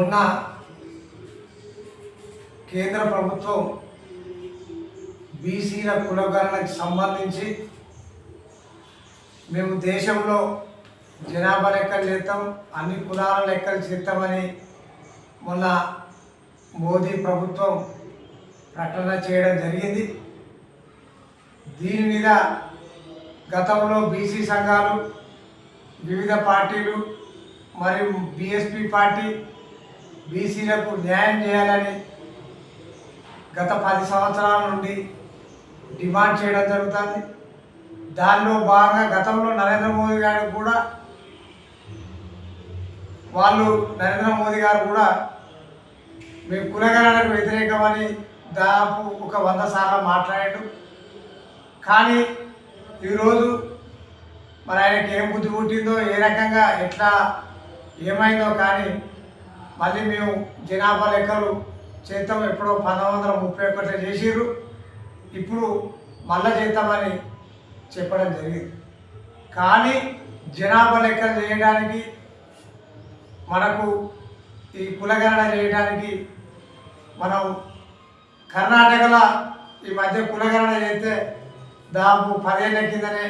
మొన్న కేంద్ర ప్రభుత్వం బీసీల కులగణనకు సంబంధించి మేము దేశంలో జనాభా లెక్కలు చేస్తాం అన్ని కులాల లెక్కలు చేస్తామని మొన్న మోదీ ప్రభుత్వం ప్రకటన చేయడం జరిగింది. దీని మీద గతంలో బీసీ సంఘాలు వివిధ పార్టీలు మరియు బీఎస్పీ పార్టీ బీసీలకు న్యాయం చేయాలని గత పది సంవత్సరాల నుండి డిమాండ్ చేయడం జరుగుతుంది. దానిలో భాగంగా గతంలో నరేంద్ర మోదీ గారు కూడా వాళ్ళు నరేంద్ర మోదీ గారు కూడా మేము కులగణనకు వ్యతిరేకమని దాదాపు ఒక వంద సార్లు మాట్లాడాడు కానీ ఈరోజు మరి ఆయనకి ఏం బుద్ధి పుట్టిందో ఏ రకంగా ఎట్లా ఏమైందో కానీ మళ్ళీ మేము జనాభా లెక్కలు చేద్దాం. ఎప్పుడో పంతొమ్మిది వందల ముప్పై ఒకటిలో చేసిర్రు. ఇప్పుడు మళ్ళా చేద్దామని చెప్పడం జరిగింది. కానీ జనాభా లెక్కలు చేయడానికి మనకు ఈ కులగణన చేయడానికి మనం కర్ణాటకలో ఈ మధ్య కులగణన చేస్తే దాదాపు పదేళ్ళ కిందనే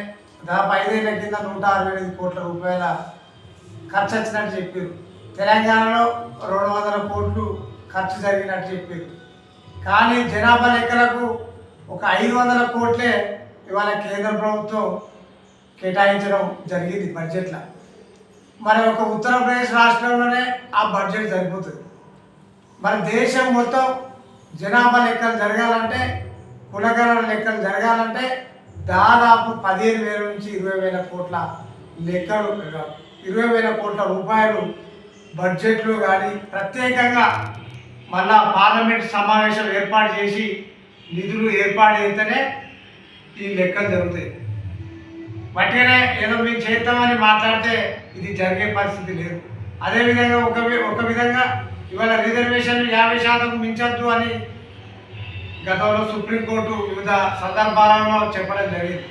దాదాపు ఐదేళ్ళ కింద నూట అరవై ఎనిమిది కోట్ల రూపాయల ఖర్చు వచ్చినట్టు చెప్పారు తెలంగాణలో రెండు వందల కోట్లు ఖర్చు జరిగినట్టు చెప్పారు కానీ జనాభా లెక్కలకు ఒక ఐదు వందల కోట్లే ఇవాళ కేంద్ర ప్రభుత్వం కేటాయించడం జరిగింది బడ్జెట్లో. మరి ఒక ఉత్తరప్రదేశ్ రాష్ట్రంలోనే ఆ బడ్జెట్ సరిపోతుంది. మరి దేశం మొత్తం జనాభా లెక్కలు జరగాలంటే కులగణన లెక్కలు జరగాలంటే దాదాపు పదిహేను వేల నుంచి ఇరవై వేల కోట్ల లెక్కలు ఇరవై వేల కోట్ల రూపాయలు బడ్జెట్లో కానీ ప్రత్యేకంగా మళ్ళా పార్లమెంట్ సమావేశం ఏర్పాటు చేసి నిధులు ఏర్పాటు అయితేనే ఈ లెక్కలు జరుగుతాయి. మట్టిగానే ఏదో మేము చేద్దామని మాట్లాడితే ఇది జరిగే పరిస్థితి లేదు. అదేవిధంగా ఒక వి- ఒక విధంగా ఇవాళ రిజర్వేషన్ యాభై శాతం మించద్దు అని గతంలో సుప్రీంకోర్టు వివిధ సందర్భాలలో చెప్పడం జరిగింది.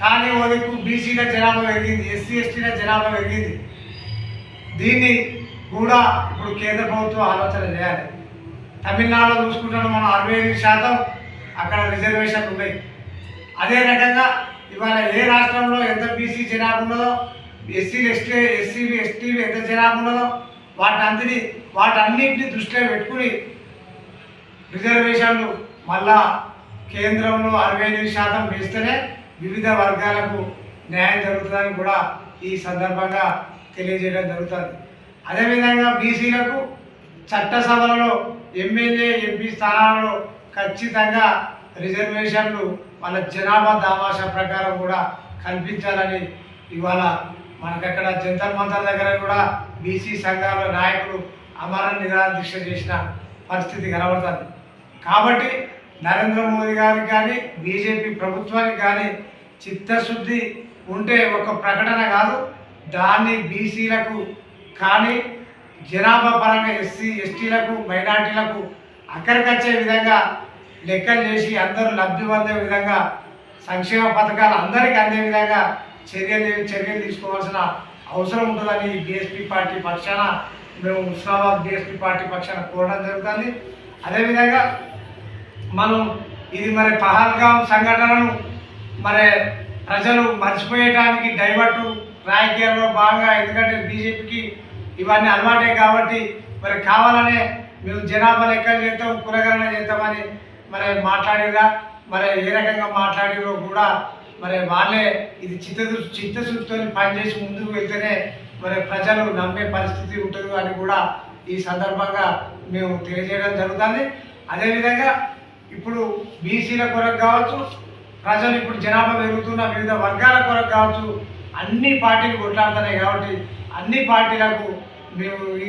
కానీ ఓదికు బీసీల జనాభా పెరిగింది ఎస్సీ ఎస్టీల జనాభా పెరిగింది. దీన్ని కూడా ఇప్పుడు కేంద్ర ప్రభుత్వం ఆలోచన చేయాలి. తమిళనాడులో చూసుకుంటాను మనం అరవై ఎనిమిది శాతం అక్కడ రిజర్వేషన్లు ఉన్నాయి. అదే రకంగా ఇవాళ ఏ రాష్ట్రంలో ఎంత బీసీ జనాభా ఉన్నదో ఎస్సీలు ఎస్టీ ఎస్సీలు ఎస్టీలు ఎంత జనాభా ఉన్నదో వాటంతని వాటన్నింటిని దృష్టిలో పెట్టుకుని రిజర్వేషన్లు మళ్ళా కేంద్రంలో అరవై ఎనిమిది శాతం వేస్తేనే వివిధ వర్గాలకు న్యాయం జరుగుతుందని కూడా ఈ సందర్భంగా తెలియజేయడం జరుగుతుంది. అదేవిధంగా బీసీలకు చట్టసభలలో ఎమ్మెల్యే ఎంపీ స్థానాలలో ఖచ్చితంగా రిజర్వేషన్లు వాళ్ళ జనాభా దామాషా ప్రకారం కూడా కల్పించాలని ఇవాళ మనకక్కడ జంతర్ మంతర్ దగ్గర కూడా బీసీ సంఘాల నాయకులు అమర నిరాహార దీక్ష చేసిన పరిస్థితి కనబడుతుంది. కాబట్టి నరేంద్ర మోదీ గారికి కానీ బీజేపీ ప్రభుత్వానికి కానీ చిత్తశుద్ధి ఉంటే ఒక ప్రకటన కాదు దాన్ని బీసీలకు కానీ జనాభా పరంగా ఎస్సీ ఎస్టీలకు మైనార్టీలకు అక్కడికొచ్చే విధంగా లెక్కలు చేసి అందరూ లబ్ధి పొందే విధంగా సంక్షేమ పథకాలు అందరికీ అందే విధంగా చర్యలు చర్యలు తీసుకోవాల్సిన అవసరం ఉంటుందని బీఎస్పీ పార్టీ పక్షాన మేము ఉస్మానాబాద్ బీఎస్పీ పార్టీ పక్షాన కోరడం జరుగుతుంది. అదేవిధంగా మనం ఇది మరి పహల్గాం సంఘటనను మరి ప్రజలు మర్చిపోయటానికి డైవర్టు రాజకీయాల్లో భాగంగా ఎందుకంటే బీజేపీకి ఇవన్నీ అలవాటే కాబట్టి మరి కావాలనే మేము జనాభా లెక్కలు చేస్తాం కులగణన చేస్తామని మరి మాట్లాడిరా మరి ఏ రకంగా మాట్లాడిరో కూడా మరి వాళ్ళే ఇది చిత్తశు చిత్తశుద్ధితో పనిచేసి ముందుకు వెళ్తేనే మరి ప్రజలు నమ్మే పరిస్థితి ఉంటుంది అని కూడా ఈ సందర్భంగా మేము తెలియజేయడం జరుగుతుంది. అదేవిధంగా ఇప్పుడు బీసీల కొరకు కావచ్చు ప్రజలు ఇప్పుడు జనాభా పెరుగుతున్న వివిధ వర్గాల కొరకు కావచ్చు అన్ని పార్టీలు కొట్లాడుతున్నాయి కాబట్టి అన్ని పార్టీలకు మేము ఈ